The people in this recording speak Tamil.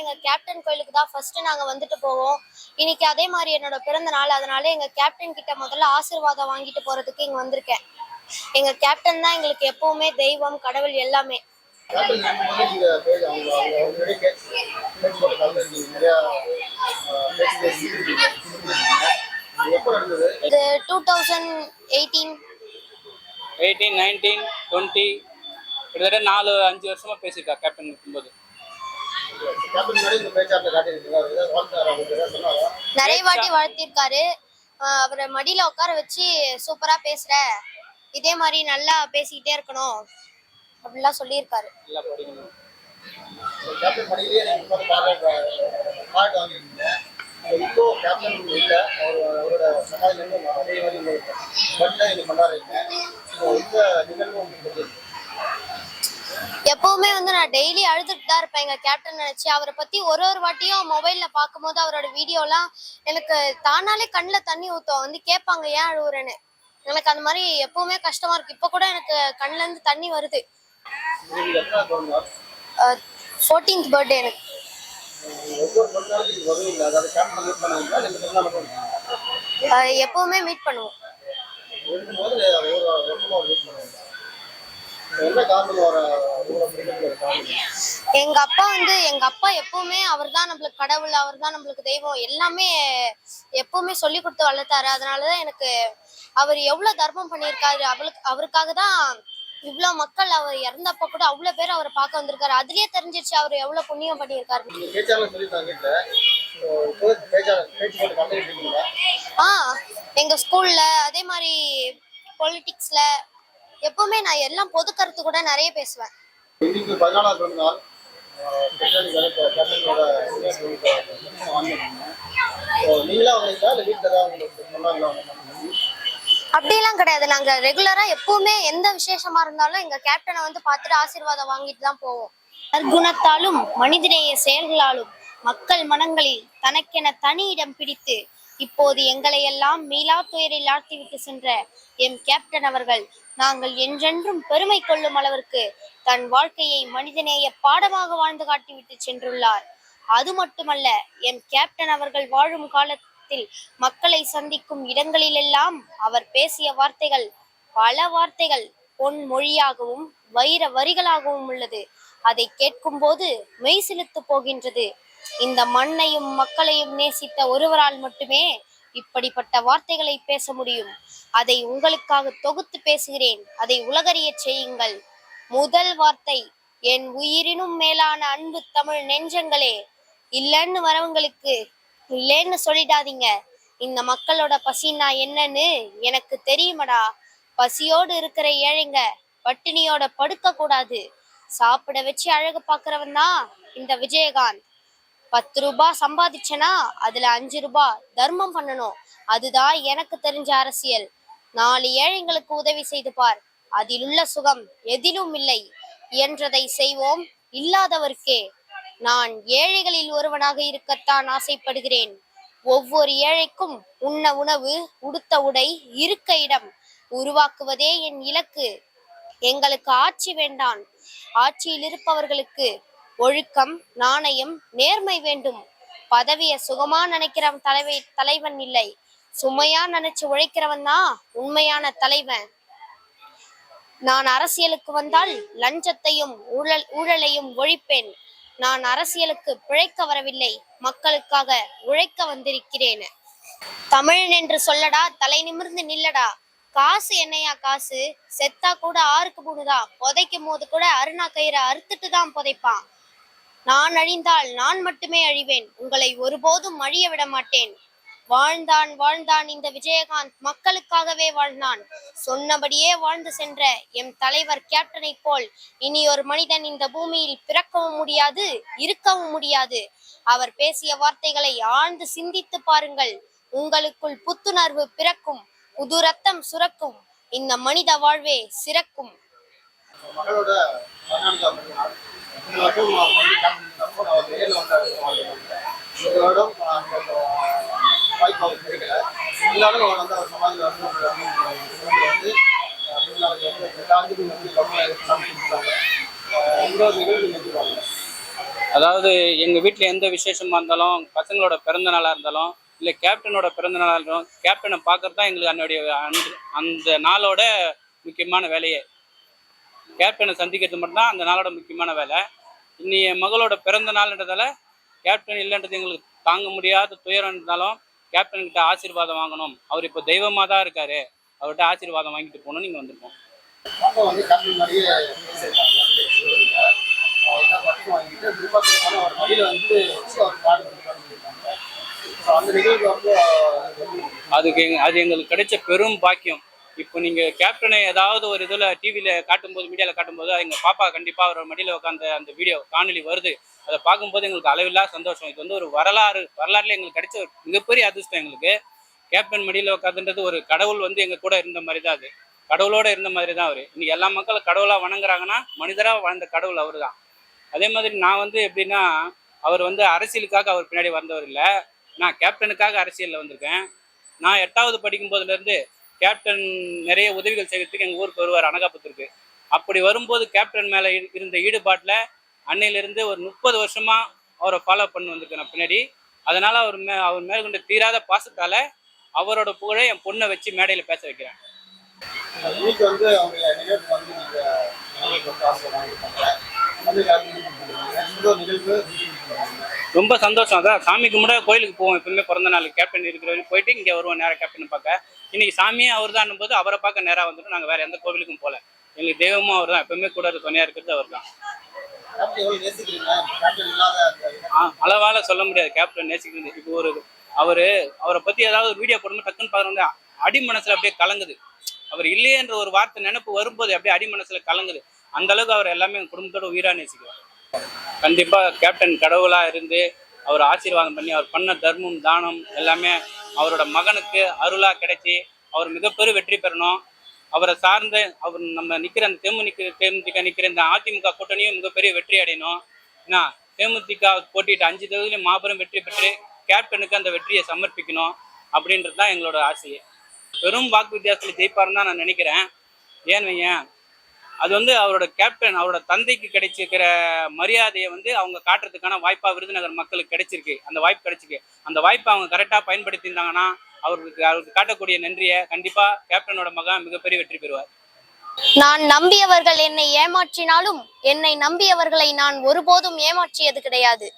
எங்க கேப்டன் கோயிலுக்கு தான் ஃபர்ஸ்ட் நாங்க வந்துட்டு போவோம். இன்னைக்கு அதே மாதிரி என்னோட பிறந்த நாள். அதனால எங்க கேப்டன் கிட்ட முதல்ல ஆசீர்வாதம் வாங்கிட்டு போறதுக்கு இங்க வந்திருக்கேன். எங்க கேப்டன் தான் எங்களுக்கு எப்பவுமே தெய்வம் கடவுள் எல்லாமே. இது two thousand eighteen eighteen nineteen twenty கிட்டத்தட்ட நாலு அஞ்சு வருஷமா பேசியிருக்கா கேப்டன் இருக்கும்போது. நிறைய வாட்டி வாழ்த்திருக்காரு. அவரை மடியில உட்கார வச்சு சூப்பரா பேசுற. இதே மாதிரி நல்லா பேசிக்கிட்டே இருக்கணும். அப்படிலாம் சொல்லியிருக்காரு. நல்லா எப்பவுமே வந்து நான் டெய்லி அழுதுட்டு தான் இருப்பேன். எங்கள் கேப்டன் நினச்சி அவரை பற்றி ஒரு ஒரு வாட்டியும் மொபைலில் பார்க்கும்போது அவரோட வீடியோலாம் எனக்கு தானாலே கண்ணில் தண்ணி ஊற்றும் வந்து கேட்பாங்க ஏன் அழுகுறேன்னு எனக்கு அந்த மாதிரி எப்பவுமே கஷ்டமாக இருக்கு. இப்போ கூட எனக்கு கண்ணிலேருந்து தண்ணி வருது. ஃபோர்டீன்த் பர்த்டே எனக்கு. எப்பவுமே மீட் பண்ணுவோம். எங்க அப்பா வந்து எங்க அப்பா எப்பவுமே அவர்தான் நம்மளுக்கு கடவுள் அவர்தான் நம்மளுக்கு தெய்வம். எல்லாமே எப்பவுமே சொல்லி கொடுத்து வளர்த்தாரு. அதனாலதான் எனக்கு அவர் எவ்வளவு தர்மம் பண்ணியிருக்காரு அவளுக்கு அவருக்காக தான் இவ்வளவு மக்கள் அவர் இறந்தப்ப கூட அவ்வளவு பேர் அவரை பார்க்க வந்திருக்காரு. அதுலயே தெரிஞ்சிருச்சு அவர் எவ்வளவு புண்ணியம் பண்ணியிருக்காரு. ஆ எங்க ஸ்கூல்ல அதே மாதிரி பொலிட்டிக்ஸ்ல எப்பவுமே நான் எல்லாம் பொது கருத்து கூட நிறைய பேசுவேன். இன்னைக்கு பிறந்த நாள் அப்படிலாம் கிடையாது. நாங்க ரெகுலரா எப்பவுமே எந்த விசேஷமா இருந்தாலும் எங்க கேப்டனை வந்து பார்த்துட்டு ஆசீர்வாதம் வாங்கிட்டு தான் போவோம். நற்குணத்தாலும் மனிதநேய செயல்களாலும் மக்கள் மனங்களில் தனக்கென தனி இடம் பிடித்து இப்போது எங்களை எல்லாம் மீளா துயரில் ஆழ்த்திவிட்டு சென்ற எம் கேப்டன் அவர்கள் நாங்கள் என்றென்றும் பெருமை கொள்ளும் அளவிற்கு தன் வாழ்க்கையை மனிதநேய பாடமாக வாழ்ந்து காட்டிவிட்டு சென்றுள்ளார். அது மட்டுமல்ல எம் கேப்டன் அவர்கள் வாழும் காலத்தில் மக்களை சந்திக்கும் இடங்களிலெல்லாம் அவர் பேசிய வார்த்தைகள் பல வார்த்தைகள் பொன் மொழியாகவும் வைர வரிகளாகவும் உள்ளது. அதை கேட்கும்போது மெய் செலுத்து போகின்றது. இந்த மண்ணையும் மக்களையும் நேசித்த ஒருவரால் மட்டுமே இப்படிப்பட்ட வார்த்தைகளை பேச முடியும். அதை உங்களுக்காக தொகுத்து பேசுகிறேன். அதை உலகறியச் செய்யுங்கள். முதல் வார்த்தை என் உயிரினும் மேலான அன்பு தமிழ் நெஞ்சங்களே இல்லைன்னு வரவங்களுக்கு இல்லைன்னு சொல்லிடாதீங்க. இந்த மக்களோட பசினா என்னன்னு எனக்கு தெரியுமடா. பசியோடு இருக்கிற ஏழைங்க பட்டினியோட படுக்க கூடாது சாப்பிட வச்சு அழகு பாக்குறவன் தான் இந்த விஜயகாந்த். பத்து ரூபாய் சம்பாதிச்சனா அதுல அஞ்சு ரூபாய் தர்மம் பண்ணணும். அதுதான் எனக்கு தெரிஞ்ச அரசியல். நாலு ஏழைங்களுக்கு உதவி செய்து பார். அதிலுள்ள சுகம் எதிலும் இல்லை. என்றதை செய்வோம் இல்லாதவர்க்கே. நான் ஏழைகளில் ஒருவனாக இருக்கத்தான் ஆசைப்படுகிறேன். ஒவ்வொரு ஏழைக்கும் உண்ண உணவு உடுத்த உடை இருக்க இடம். உருவாக்குவதே என் இலக்கு. எங்களுக்கு ஆட்சி வேண்டாம். ஆட்சியில் இருப்பவர்களுக்கு ஒழுக்கம் நாணயம் நேர்மை வேண்டும். பதவிய சுகமா நினைக்கிறவன் தலைவை தலைவன் இல்லை. சுமையா நினைச்சு உழைக்கிறவன் தான் உண்மையான தலைவன். நான் அரசியலுக்கு வந்தால் லஞ்சத்தையும் ஊழல் ஊழலையும் ஒழிப்பேன். நான் அரசியலுக்கு பிழைக்க வரவில்லை. மக்களுக்காக உழைக்க வந்திருக்கிறேன். தமிழன் என்று சொல்லடா தலை நிமிர்ந்து நில்லடா. காசு என்னையா காசு? செத்தா கூட ஆறுக்கு போடுதா புதைக்கும் போது கூட அருணா கயிறை அறுத்துட்டு தான் புதைப்பான். நான் அழிந்தால் நான் மட்டுமே அழிவேன். உங்களை ஒருபோதும் அழிய விட மாட்டேன். வாழ்ந்தான் வாழ்ந்தான் இந்த விஜயகாந்த். மக்களுக்காகவே வாழ்ந்தான். சொன்னபடியே வாழ்ந்து சென்ற எம் தலைவர் கேப்டனை போல் இனி ஒரு மனிதன் இந்த பூமியில் பிறக்கவும் முடியாது இருக்கவும் முடியாது. அவர் பேசிய வார்த்தைகளை ஆழ்ந்து சிந்தித்து பாருங்கள். உங்களுக்குள் புத்துணர்வு பிறக்கும் புது ரத்தம் சுரக்கும். இந்த மனித வாழ்வே சிறக்கும். மகளோட அதாவது எங்கள் வீட்டில் எந்த விசேஷமாக இருந்தாலும் பசங்களோட பிறந்த நாளாக இருந்தாலும் இல்லை கேப்டனோட பிறந்த நாளாக இருந்தாலும் கேப்டனை பார்க்குறது தான் எங்களுக்கு அன்னுடைய அந்த நாளோட முக்கியமான வேலையே. கேப்டனை சந்திக்கிறது மட்டும்தான் அந்த நாளோட முக்கியமான வேலை. இன்னி என் மகளோட பிறந்த நாள்ன்றதால கேப்டன் இல்லைன்றது எங்களுக்கு தாங்க முடியாத துயரம் இருந்தாலும் கேப்டன் கிட்ட ஆசீர்வாதம் வாங்கணும். அவர் இப்போ தெய்வமாக தான் இருக்காரு. அவர்கிட்ட ஆசீர்வாதம் வாங்கிட்டு போகணும்னு நீங்கள் வந்திருக்கோம். அதுக்கு அது எங்களுக்கு கிடைச்ச பெரும் பாக்கியம். இப்போ நீங்க கேப்டனை ஏதாவது ஒரு இதுல டிவியில காட்டும்போது மீடியால காட்டும்போது எங்க பாப்பா கண்டிப்பா அவர் மடியில உட்காந்து அந்த வீடியோ காணொலி வருது. அதை பார்க்கும்போது எங்களுக்கு அளவில்லா சந்தோஷம். இது வந்து ஒரு வரலாறு வரலாறுல எங்களுக்கு கிடைச்ச ஒரு மிகப்பெரிய அதிர்ஷ்டம் எங்களுக்கு. கேப்டன் மடியில உட்காந்துன்றது ஒரு கடவுள் வந்து எங்க கூட இருந்த மாதிரி தான் அது. கடவுளோட இருந்த மாதிரி தான் அவர். இன்னைக்கு எல்லா மக்களும் கடவுளா வணங்குறாங்கன்னா மனிதரா வாழ்ந்த கடவுள் அவர் தான் அதே மாதிரி நான் வந்து எப்படின்னா அவர் வந்து அரசியலுக்காக அவர் பின்னாடி வந்தவர் இல்லை. நான் கேப்டனுக்காக அரசியலில் வந்திருக்கேன். நான் எட்டாவது படிக்கும் போதுலேருந்து கேப்டன் நிறைய உதவிகள் செய்கிறதுக்கு எங்கள் ஊருக்கு வருவார் அனகாபுரத்திற்கு அப்படி வரும்போது கேப்டன் மேலே இருந்த ஈடுபாட்டில் அன்னையிலிருந்து ஒரு முப்பது வருஷமாக அவரை ஃபாலோ பண்ணி வந்திருக்கேன் நான் பின்னாடி. அதனால் அவர் மே அவர் மேற்கொண்ட தீராத பாசத்தால் அவரோட புகழை என் பொண்ணை வச்சு மேடையில் பேச வைக்கிறேன். நிகழ்வு ரொம்ப சந்தோஷம். அதான் சாமி கும்பிட கோயிலுக்கு போவோம். எப்பவுமே பிறந்த நாள் கேப்டன் இருக்கிற வரைக்கும் போயிட்டு இங்கே வருவோம் நேராக கேப்டன் பார்க்க. இன்னைக்கு சாமியே அவர் தான் போது அவரை பார்க்க நேராக வந்துட்டு நாங்கள் வேற எந்த கோவிலுக்கும் போகல எங்களுக்கு தெய்வமும் அவர் தான் எப்பவுமே கூட துணையாக இருக்கிறது அவர் தான் கேப்டன் அளவால சொல்ல முடியாது. கேப்டன் நேசிக்கிறது. இப்போ ஒரு அவரு அவரை பத்தி ஏதாவது ஒரு வீடியோ போடணும் டக்குன்னு பாருங்க அடி மனசுல அப்படியே கலங்குது. அவர் இல்லையேன்ற ஒரு வார்த்தை நினைப்பு வரும்போது அப்படியே அடி மனசுல கலங்குது. அந்த அளவுக்கு அவர் எல்லாமே குடும்பத்தோட உயிரா நேசிக்கிறார். கண்டிப்பா கேப்டன் கடவுளா இருந்து அவர் ஆசீர்வாதம் பண்ணி அவர் பண்ண தர்மம் தானம் எல்லாமே அவரோட மகனுக்கு அருளா கிடைச்சி அவர் மிகப்பெரிய வெற்றி பெறணும். அவரை சார்ந்த அவர் நம்ம நிற்கிற அந்த தேமுதிக தேமுதிக நிற்கிற இந்த அதிமுக கூட்டணியும் மிகப்பெரிய வெற்றி அடையணும். என்ன தேமுதிக போட்டிட்டு அஞ்சு தொகுதியிலும் மாபெரும் வெற்றி பெற்று கேப்டனுக்கு அந்த வெற்றியை சமர்ப்பிக்கணும் அப்படின்றது தான் எங்களோட ஆசையே. பெரும் வாக்கு வித்தியாசத்தில் ஜெயிப்பாருன்னு தான் நான் நினைக்கிறேன். ஏன் வையேன் அது வந்து அவரோட கேப்டன் அவரோட தந்தைக்கு கிடைச்சிருக்கிற மரியாதையை வந்து அவங்க காட்டுறதுக்கான வாய்ப்பா விருதுநகர் மக்களுக்கு கிடைச்சிருக்கு. அந்த வாய்ப்பு கிடைச்சிருக்கு. அந்த வாய்ப்பை அவங்க கரெக்டாக பயன்படுத்தியிருந்தாங்கன்னா அவருக்கு அவருக்கு காட்டக்கூடிய நன்றியை கண்டிப்பா கேப்டனோட மகன் மிகப்பெரிய வெற்றி பெறுவார். நான் நம்பியவர்கள் என்னை ஏமாற்றினாலும் என்னை நம்பியவர்களை நான் ஒருபோதும் ஏமாற்றியது கிடையாது.